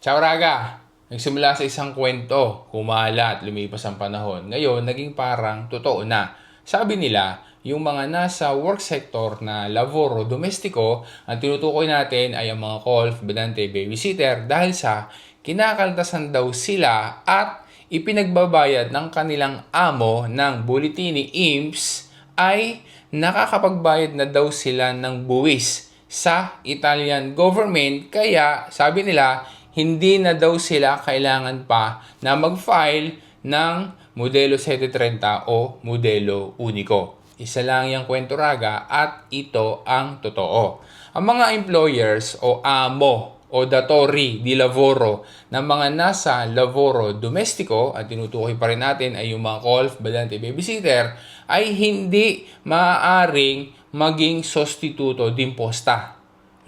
Ciao Raga! Nagsimula sa isang kwento, kumalat, lumipas ang panahon. Ngayon, naging parang totoo na. Sabi nila, yung mga nasa work sector na laboro domestiko, ang tinutukoy natin ay ang mga golf, bedante, babysitter dahil sa kinakaltasan daw sila at ipinagbabayad ng kanilang amo ng bulletini IMSS ay nakakapagbayad na daw sila ng buwis sa Italian government kaya sabi nila hindi na daw sila kailangan pa na mag-file ng modelo 730 o modelo unico. Isa lang yung kwento raga at ito ang totoo. Ang mga employers o amo o datori di lavoro ng mga nasa lavoro domestico at tinutukoy pa rin natin ay yung mga golf, badante, babysitter ay hindi maaaring maging sostituto d'imposta.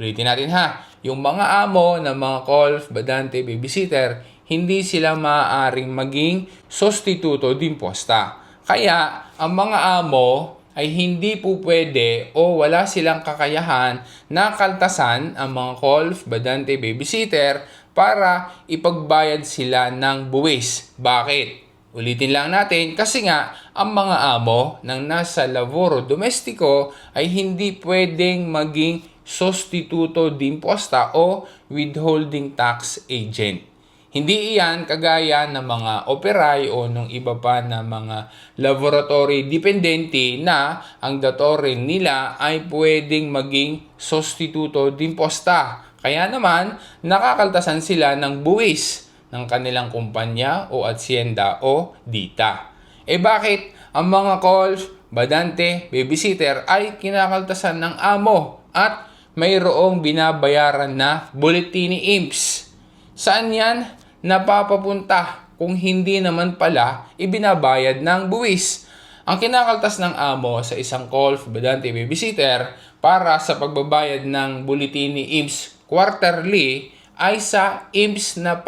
Ulitin natin ha, yung mga amo ng mga golf, badante, babysitter, hindi sila maaaring maging sostituto d'imposta. Kaya ang mga amo ay hindi po pwede o wala silang kakayahan na kaltasan ang mga golf, badante, babysitter para ipagbayad sila ng buwis. Bakit? Ulitin lang natin kasi nga ang mga amo ng nasa laboro domestiko ay hindi pwedeng maging sostituto d'imposta o withholding tax agent. Hindi iyan kagaya ng mga operay o nung iba pa na mga laboratory dependente na ang datore nila ay pwedeng maging sostituto d'imposta. Kaya naman, nakakaltasan sila ng buwis ng kanilang kumpanya o asyenda o dita. Eh bakit ang mga calls, badante, babysitter ay kinakaltasan ng amo at mayroong binabayaran na bulletini imps? Saan yan napapapunta kung hindi naman pala ibinabayad ng buwis. Ang kinakaltas ng amo sa isang golf badante babysitter para sa pagbabayad ng bulletini IMSS quarterly ay sa IMSS na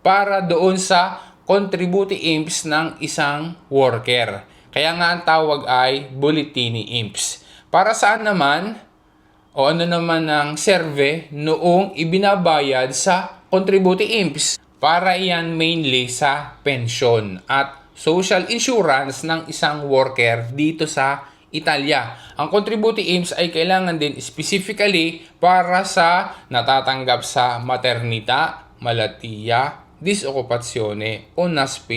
para doon sa contributi IMSS ng isang worker. Kaya nga ang tawag ay bulletini IMSS. Para saan naman o ano naman ang serve noong ibinabayad sa contributi IMPS para iyan mainly sa pension at social insurance ng isang worker dito sa Italia. Ang contributi IMSS ay kailangan din specifically para sa natatanggap sa maternita, malatiya, disokupasyone o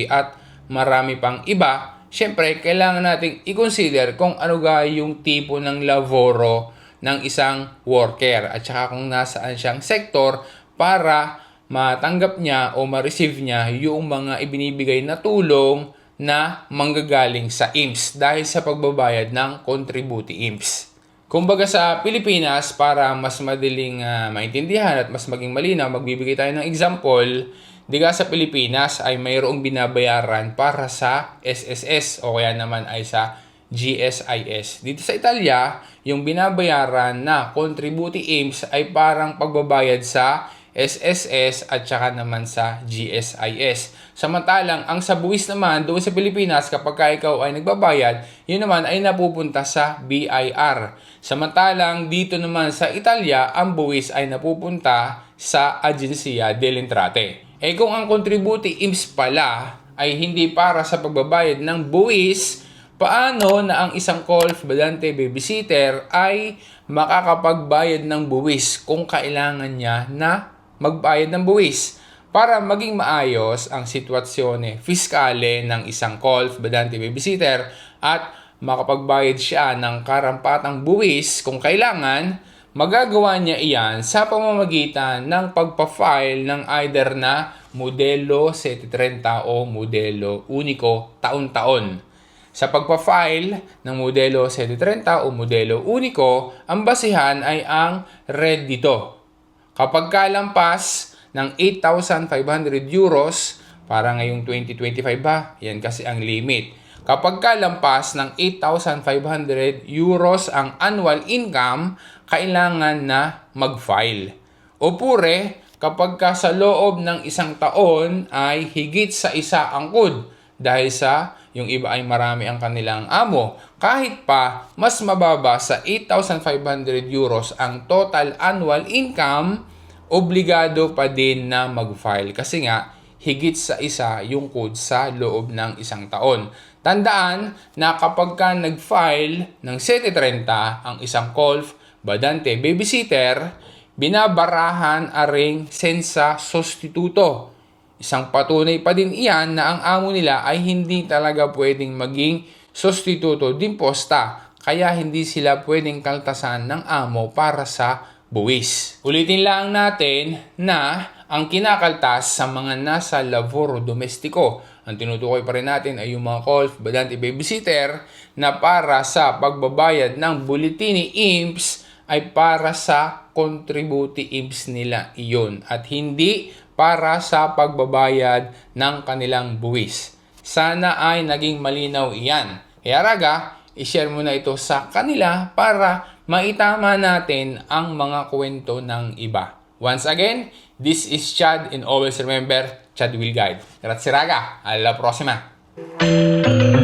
at marami pang iba. Siyempre, kailangan nating i-consider kung ano ga yung tipo ng laboro ng isang worker at saka kung nasaan siyang sektor para matanggap niya o ma-receive niya yung mga ibinibigay na tulong na manggagaling sa IMSS dahil sa pagbabayad ng contributi IMSS. Kumbaga sa Pilipinas, para mas madaling uh, maintindihan at mas maging malinaw, magbibigay tayo ng example. Di ka sa Pilipinas ay mayroong binabayaran para sa SSS o kaya naman ay sa GSIS. Dito sa Italia, yung binabayaran na contributi IMSS ay parang pagbabayad sa SSS at saka naman sa GSIS. Samantalang ang sa buwis naman doon sa Pilipinas kapag ka ikaw ay nagbabayad, yun naman ay napupunta sa BIR. Samantalang dito naman sa Italia, ang buwis ay napupunta sa Agencia dell'Entrate. Eh kung ang contributi IMSS pala ay hindi para sa pagbabayad ng buwis, paano na ang isang golf badante babysitter ay makakapagbayad ng buwis kung kailangan niya na magbayad ng buwis para maging maayos ang sitwasyon fiskale ng isang golf badante babysitter at makapagbayad siya ng karampatang buwis kung kailangan, magagawa niya iyan sa pamamagitan ng pagpa-file ng either na modelo 730 o modelo unico taon-taon. Sa pagpa-file ng modelo 730 o modelo unico, ang basihan ay ang red dito Kapag kalampas ng 8,500 euros, para ngayong 2025 ba, yan kasi ang limit. Kapag kalampas ng 8,500 euros ang annual income, kailangan na mag-file. O pure, kapag ka sa loob ng isang taon ay higit sa isa ang kud dahil sa yung iba ay marami ang kanilang amo. Kahit pa mas mababa sa 8,500 euros ang total annual income obligado pa din na mag-file kasi nga higit sa isa yung code sa loob ng isang taon. Tandaan na kapag ka nag-file ng 730 ang isang Colf, Badante, Babysitter, binabarahan aring sensa sostituto. Isang patunay pa din iyan na ang amo nila ay hindi talaga pwedeng maging sostituto din posta kaya hindi sila pwedeng kaltasan ng amo para sa buwis. Ulitin lang natin na ang kinakaltas sa mga nasa laboro domestiko. Ang tinutukoy pa rin natin ay yung mga call, badante babysitter na para sa pagbabayad ng bulletini IMPS ay para sa contributi IMPS nila iyon at hindi para sa pagbabayad ng kanilang buwis. Sana ay naging malinaw iyan. Kaya raga, i-share mo na ito sa kanila para maitama natin ang mga kwento ng iba. Once again, this is Chad and always remember, Chad will guide. Grazie raga, alla prossima!